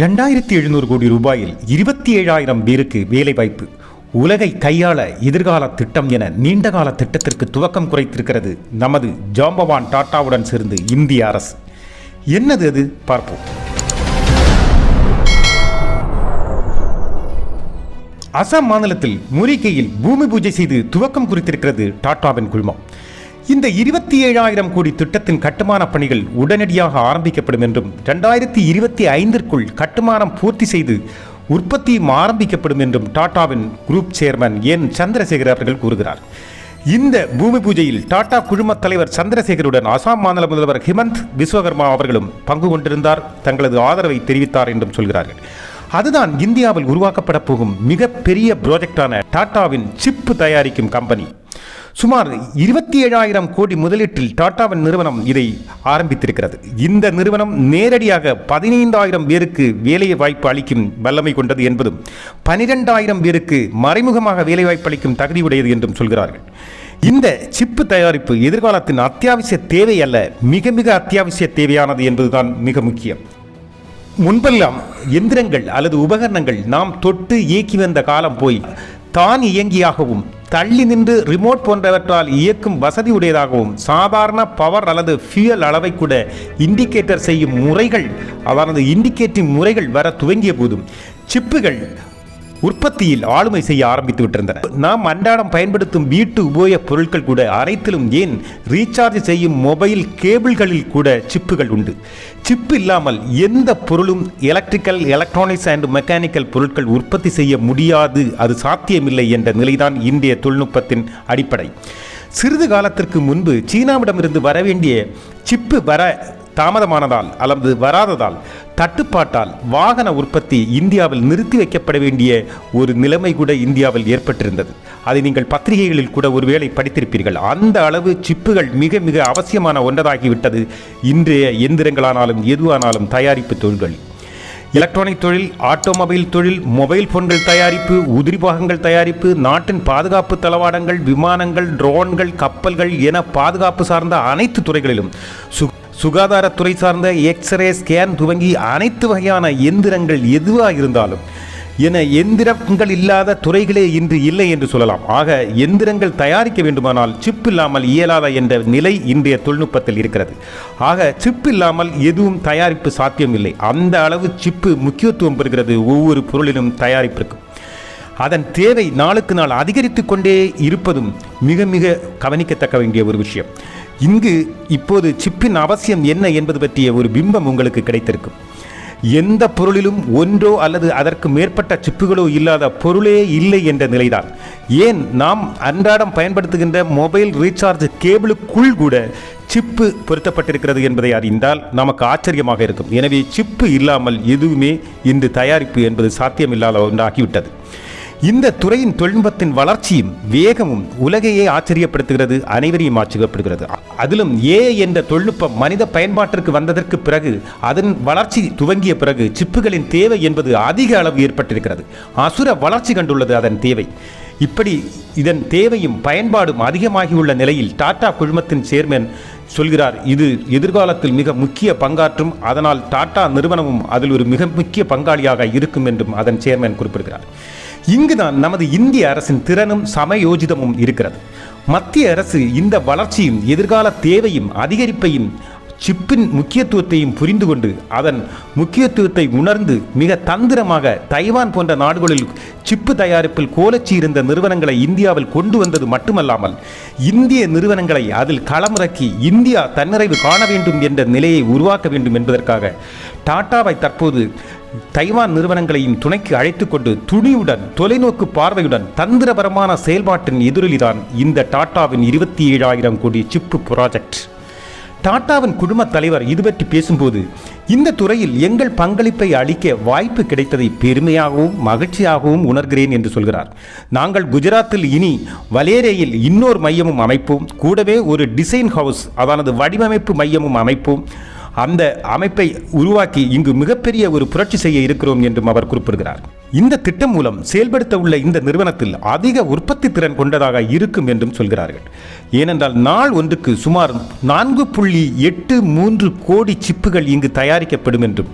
இரண்டாயிரத்தி எழுநூறு கோடி ரூபாயில் இருபத்தி ஏழாயிரம் பேருக்கு வேலைவாய்ப்பு. உலகை கையாள எதிர்கால திட்டம் என நீண்டகால திட்டத்திற்கு துவக்கம் குறைத்திருக்கிறது நமது ஜாம்பவான் டாட்டாவுடன் சேர்ந்து இந்திய அரசு. என்னது அது? பார்ப்போம். அசாம் மாநிலத்தில் முறிகையில் பூமி பூஜை செய்து துவக்கம் குறித்திருக்கிறது டாட்டாவின் குழுமம். இந்த இருபத்தி ஏழாயிரம் கோடி திட்டத்தின் கட்டுமான பணிகள் உடனடியாக ஆரம்பிக்கப்படும் என்றும் ரெண்டாயிரத்தி இருபத்தி ஐந்திற்குள் கட்டுமானம் பூர்த்தி செய்து உற்பத்தியும் ஆரம்பிக்கப்படும் என்றும் டாடாவின் குரூப் சேர்மன் என். சந்திரசேகர் அவர்கள் கூறுகிறார். இந்த பூமி பூஜையில் டாடா குழும தலைவர் சந்திரசேகருடன் அசாம் மாநில முதல்வர் ஹிமந்த் விஸ்வகர்மா அவர்களும் பங்கு கொண்டிருந்தார். தங்களது ஆதரவை தெரிவித்தார் என்றும் சொல்கிறார்கள். அதுதான் இந்தியாவில் உருவாக்கப்பட போகும் மிகப்பெரிய ப்ராஜெக்டான டாடாவின் சிப்பு தயாரிக்கும் கம்பெனி சுமார் இருபத்தி ஏழாயிரம் கோடி முதலீட்டில் டாடாவின் நிறுவனம் இதை ஆரம்பித்திருக்கிறது. இந்த நிறுவனம் நேரடியாக பதினைந்தாயிரம் பேருக்கு வேலை வாய்ப்பு அளிக்கும் வல்லமை கொண்டது என்பதும் பனிரெண்டாயிரம் பேருக்கு மறைமுகமாக வேலை வாய்ப்பு அளிக்கும் தகுதியுடையது என்றும் சொல்கிறார்கள். இந்த சிப்பு தயாரிப்பு எதிர்காலத்தின் அத்தியாவசிய தேவை அல்ல மிக மிக அத்தியாவசிய தேவையானது என்பதுதான் மிக முக்கியம். முன்பெல்லாம் எந்திரங்கள் அல்லது உபகரணங்கள் நாம் தொட்டு இயக்கி வந்த காலம் போய் தான் இயங்கியாகவும் தள்ளி நின்று ரிமோட் போன்றவற்றால் இயக்கும் வசதி உடையதாகவும் சாதாரண பவர் அல்லது ஃபியூயல் அளவை கூட இண்டிகேட்டர் செய்யும் முறைகள் அவரது இண்டிகேட்டிங் முறைகள் வர துவங்கிய போதும். சிப்புகள் உற்பத்தியில் ஆளுமை செய்ய ஆரம்பித்து விட்டிருந்தன. நாம் அன்றாடம் பயன்படுத்தும் வீட்டு உபயோக பொருட்கள் கூட அனைத்திலும் ஏன் ரீசார்ஜ் செய்யும் மொபைல் கேபிள்களில் கூட சிப்புகள் உண்டு. சிப் இல்லாமல் எந்த பொருளும் எலக்ட்ரிக்கல் எலக்ட்ரானிக்ஸ் அண்ட் மெக்கானிக்கல் பொருட்கள் உற்பத்தி செய்ய முடியாது. அது சாத்தியமில்லை என்ற நிலைதான் இந்திய தொழில்நுட்பத்தின் அடிப்படை. சிறிது காலத்திற்கு முன்பு சீனாவிடமிருந்து வர வேண்டிய சிப்பு வர தாமதமானதால் அல்லது வராததால் தட்டுப்பாட்டால் வாகன உற்பத்தி இந்தியாவில் நிறுத்தி வைக்கப்பட வேண்டிய ஒரு நிலைமை கூட இந்தியாவில் ஏற்பட்டிருந்தது. அதை நீங்கள் பத்திரிகைகளில் கூட ஒருவேளை படித்திருப்பீர்கள். அந்த அளவு சிப்புகள் மிக மிக அவசியமான ஒன்றதாகிவிட்டது. இன்றைய எந்திரங்களானாலும் எதுவானாலும் தயாரிப்பு தொழில்கள். எலக்ட்ரானிக் தொழில் ஆட்டோமொபைல் தொழில் மொபைல் போன்கள் தயாரிப்பு உதிரி பாகங்கள் தயாரிப்பு நாட்டின் பாதுகாப்பு தளவாடங்கள் விமானங்கள் ட்ரோன்கள் கப்பல்கள் என பாதுகாப்பு சார்ந்த அனைத்து துறைகளிலும் சு சுகாதாரத்துறை சார்ந்த எக்ஸ்ரே ஸ்கேன் துவங்கி அனைத்து வகையான எந்திரங்கள் எதுவாக இருந்தாலும் என எந்திரங்கள் இல்லாத துறைகளே இன்று இல்லை என்று சொல்லலாம். ஆக எந்திரங்கள் தயாரிக்க வேண்டுமானால் சிப் இல்லாமல் இயலாத என்ற நிலை இன்றைய தொழில்நுட்பத்தில் இருக்கிறது. ஆக சிப் இல்லாமல் எதுவும் தயாரிப்பு சாத்தியம் இல்லை அந்த அளவு சிப்பு முக்கியத்துவம் பெறுகிறது ஒவ்வொரு பொருளிலும் தயாரிப்பிற்கும் அதன் தேவை நாளுக்கு நாள் அதிகரித்து கொண்டே இருப்பதும் மிக மிக கவனிக்கத்தக்க வேண்டிய ஒரு விஷயம். இங்கு இப்போது சிப்பின் அவசியம் என்ன என்பது பற்றிய ஒரு பிம்பம் உங்களுக்கு கிடைத்திருக்கும். எந்த பொருளிலும் ஒன்றோ அல்லது அதற்கு மேற்பட்ட சிப்புகளோ இல்லாத பொருளே இல்லை என்ற நிலைதான். ஏன் நாம் அன்றாடம் பயன்படுத்துகின்ற மொபைல் ரீசார்ஜ் கேபிளுக்குள் கூட சிப்பு பொருத்தப்பட்டிருக்கிறது என்பதை அறிந்தால் நமக்கு ஆச்சரியமாக இருக்கும். எனவே சிப்பு இல்லாமல் எதுவுமே இன்று தயாரிப்பு என்பது சாத்தியமில்லாத ஒன்றாகிவிட்டது. இந்த துறையின் தொழில்நுட்பத்தின் வளர்ச்சியும் வேகமும் உலகையே ஆச்சரியப்படுத்துகிறது அனைவரையும் ஆச்சரியப்படுகிறது அதிலும் ஏ என்ற தொழில்நுட்பம் மனித பயன்பாட்டிற்கு வந்ததற்கு பிறகு அதன் வளர்ச்சி துவங்கிய பிறகு சிப்புகளின் தேவை என்பது அதிக அளவு ஏற்பட்டிருக்கிறது. அசுர வளர்ச்சி கண்டுள்ளது அதன் தேவை. இப்படி இதன் தேவையும் பயன்பாடும் அதிகமாகியுள்ள நிலையில் டாடா குழுமத்தின் சேர்மன் சொல்கிறார். இது எதிர்காலத்தில் மிக முக்கிய பங்காற்றும் அதனால் டாடா நிறுவனமும் அதில் ஒரு மிக முக்கிய பங்காளியாக இருக்கும் என்றும் அதன் சேர்மேன் குறிப்பிடுகிறார். இங்குதான் நமது இந்திய அரசின் திறனும் சமயோஜிதமும் இருக்கிறது. மத்திய அரசு இந்த வளர்ச்சியும் எதிர்கால தேவையும் அதிகரிப்பையும் சிப்பின் முக்கியத்துவத்தையும் புரிந்து கொண்டு அதன் முக்கியத்துவத்தை உணர்ந்து மிக தந்திரமாக தைவான் போன்ற நாடுகளில் சிப்பு தயாரிப்பில் கோலச்சி இருந்த நிறுவனங்களை இந்தியாவில் கொண்டு வந்தது மட்டுமல்லாமல் இந்திய நிறுவனங்களை அதில் களமிறக்கி இந்தியா தன்னிறைவு காண வேண்டும் என்ற நிலையை உருவாக்க வேண்டும் என்பதற்காக டாட்டாவை தற்போது தைவான் நிறுவனங்களையும் துணைக்கு அழைத்து கொண்டு துணியுடன் தொலைநோக்கு பார்வையுடன் தந்திரபரமான செயல்பாட்டின் எதிரொலிதான் இந்த டாட்டாவின் இருபத்தி ஏழாயிரம் கோடி சிப்பு ப்ராஜெக்ட் டாட்டாவின் குடும்ப தலைவர் இது பற்றி பேசும்போது இந்த துறையில் எங்கள் பங்களிப்பை அளிக்க வாய்ப்பு கிடைத்ததை பெருமையாகவும் மகிழ்ச்சியாகவும் உணர்கிறேன் என்று சொல்கிறார். நாங்கள் குஜராத்தில் இனி வலேரேயில் இன்னொரு மையமும் அமைப்போம். கூடவே ஒரு டிசைன் ஹவுஸ் அதானது வடிவமைப்பு மையமும் அமைப்போம். அந்த அமைப்பை உருவாக்கி இங்கு மிகப்பெரிய ஒரு புரட்சி செய்ய இருக்கிறோம் என்றும் அவர் குறிப்பிடுகிறார். இந்த திட்டம் மூலம் செயல்படுத்த உள்ள இந்த நிறுவனத்தில் அதிக உற்பத்தி திறன் கொண்டதாக இருக்கும் என்றும் சொல்கிறார்கள். ஏனென்றால் நாள் ஒன்றுக்கு சுமார் நான்கு புள்ளி எட்டு மூன்று கோடி சிப்புகள் இங்கு தயாரிக்கப்படும் என்றும்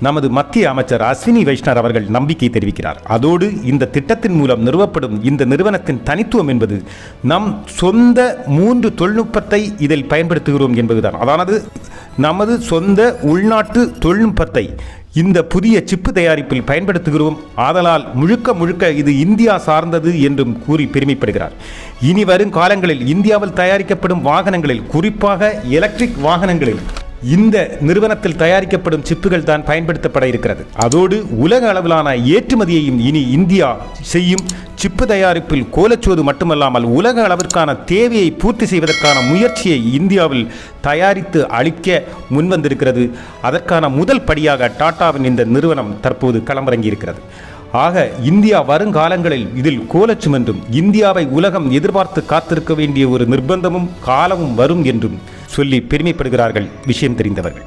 நமது மத்திய அமைச்சர் அஸ்வினி வைஷ்ணர் அவர்கள் நம்பிக்கை தெரிவிக்கிறார். அதோடு இந்த திட்டத்தின் மூலம் நிறுவப்படும் இந்த நிறுவனத்தின் தனித்துவம் என்பது நம் சொந்த மூன்று தொழில்நுட்பத்தை இதில் பயன்படுத்துகிறோம் என்பதுதான். அதானது நமது சொந்த உள்நாட்டு தொழில்நுட்பத்தை இந்த புதிய சிப்பு தயாரிப்பில் பயன்படுத்துகிறோம். ஆதலால் முழுக்க முழுக்க இது இந்தியா சார்ந்தது என்றும் கூறி பெருமைப்படுகிறார். இனி வரும் காலங்களில் இந்தியாவில் தயாரிக்கப்படும் வாகனங்களில் குறிப்பாக எலக்ட்ரிக் வாகனங்களில் இந்த நிறுவனத்தில் தயாரிக்கப்படும் சிப்புகள் தான் பயன்படுத்தப்பட இருக்கிறது. அதோடு உலக அளவிலான ஏற்றுமதியையும் இனி இந்தியா செய்யும் சிப்பு தயாரிப்பில் கோலச்சுவது மட்டுமல்லாமல் உலக அளவிற்கான தேவையை பூர்த்தி செய்வதற்கான முயற்சியை இந்தியாவில் தயாரித்து அளிக்க முன்வந்திருக்கிறது. அதற்கான முதல் படியாக டாடாவின் இந்த நிறுவனம் தற்போது களமிறங்கியிருக்கிறது. ஆக இந்தியா வருங்காலங்களில் இதில் கோலச்சும் என்றும் இந்தியாவை உலகம் எதிர்பார்த்து காத்திருக்க வேண்டிய ஒரு நிர்பந்தமும் காலமும் வரும் என்றும் சொல்லி பெருமைப்படுகிறார்கள் விஷயம் தெரிந்தவர்கள்.